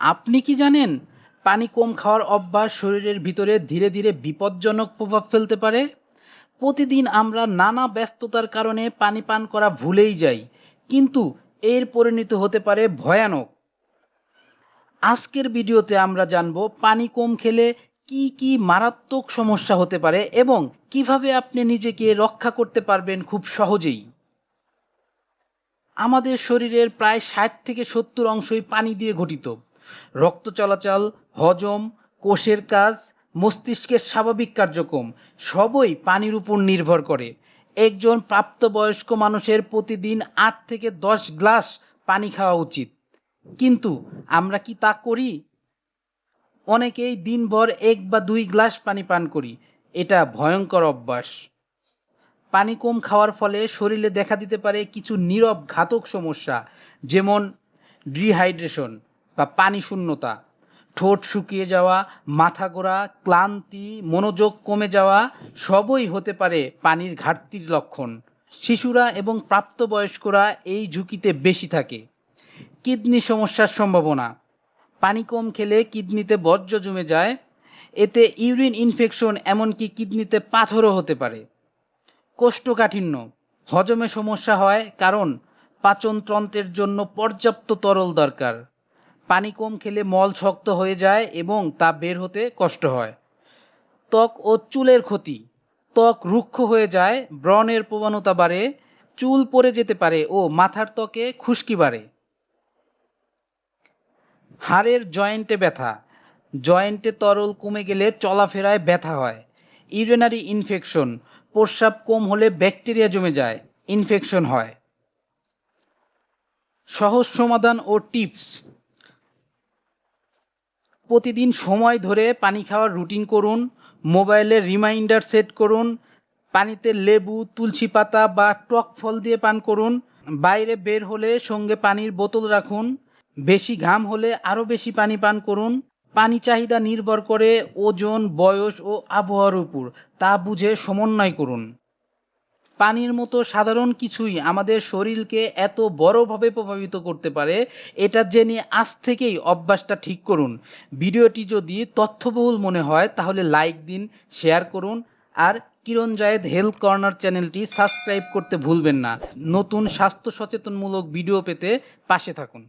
আপনি কি জানেন, পানি কম খাওয়ার অভ্যাস শরীরের ভিতরে ধীরে ধীরে বিপজ্জনক প্রভাব ফেলতে পারে? প্রতিদিন আমরা নানা ব্যস্ততার কারণে পানি পান করা ভুলেই যাই, কিন্তু এর পরিণতি হতে পারে ভয়ানক। আজকের ভিডিওতে আমরা জানব পানি কম খেলে কি কি মারাত্মক সমস্যা হতে পারে এবং কীভাবে আপনি নিজেকে রক্ষা করতে পারবেন খুব সহজেই। আমাদের শরীরের প্রায় ষাট থেকে সত্তর অংশই পানি দিয়ে গঠিত। রক্ত চলাচল, হজম, কোষের কাজ, মস্তিষ্কের স্বাভাবিক কার্যক্রম, সবই পানির উপর নির্ভর করে। একজন প্রাপ্তবয়স্ক মানুষের প্রতিদিন আট থেকে দশ গ্লাস পানি খাওয়া উচিত। কিন্তু আমরা কি তা করি? অনেকেই দিনভর এক বা দুই গ্লাস পানি পান করি। এটা ভয়ঙ্কর অভ্যাস। পানি কম খাওয়ার ফলে শরীরে দেখা দিতে পারে কিছু নীরব ঘাতক সমস্যা, যেমন ডিহাইড্রেশন। বা পানি শূন্যতা, ঠোঁট শুকিয়ে যাওয়া, মাথা ঘোরা ক্লান্তি, মনোযোগ কমে যাওয়া, সবই হতে পারে পানির ঘাটতির লক্ষণ। শিশুরা এবং প্রাপ্তবয়স্করা এই ঝুঁকিতে বেশি থাকে। কিডনি সমস্যার সম্ভাবনা। পানি কম খেলে কিডনিতে বর্জ্য জমে যায়। এতে ইউরিন ইনফেকশন এমনকি কিডনিতে পাথরও হতে পারে। কোষ্ঠকাঠিন্য। হজমে সমস্যা হয় কারণ পাচনতন্ত্রের জন্য পর্যাপ্ত তরল দরকার। পানি কম খেলে মল শক্ত হয়ে যায় এবং তা বের হতে কষ্ট হয়। ত্বক ও চুলের ক্ষতি। ত্বক রুক্ষ হয়ে যায়, ব্রণের প্রবণতা বাড়ে, চুল পড়ে যেতে পারে ও মাথার ত্বকে খুশকি বাড়ে। হাড়ের জয়েন্টে ব্যথা। জয়েন্টে তরল কমে গেলে চলাফেরায় ব্যথা হয়। Urinary infection. প্রস্রাব কম হলে ব্যাকটেরিয়া জমে যায়, ইনফেকশন হয়। সহজ সমাধান ও টিপস। প্রতিদিন সময় ধরে পানি খাওয়ার রুটিন করুন মোবাইলে রিমাইন্ডার সেট করুন, পানিতে লেবু, তুলসী পাতা বা টক ফল দিয়ে পান করুন, বাইরে বের হলে সঙ্গে পানির বোতল রাখুন, বেশি ঘাম হলে আরও বেশি পানি পান করুন, পানি চাহিদা নির্ভর করে ওজন, বয়স ও আবহাওয়ার উপর, তা বুঝে সমন্বয় করুন। পানির মতো সাধারণ কিছুই আমাদের শরীরকে এত বড়ভাবে প্রভাবিত করতে পারে, এটা জেনে আজ থেকেই অভ্যাসটা ঠিক করুন। ভিডিওটি যদি তথ্যবহুল মনে হয়, তাহলে লাইক দিন, শেয়ার করুন, আর কিরণ জায়েদ হেলথ কর্নার চ্যানেলটি সাবস্ক্রাইব করতে ভুলবেন না। নতুন স্বাস্থ্য সচেতনমূলক ভিডিও পেতে পাশে থাকুন।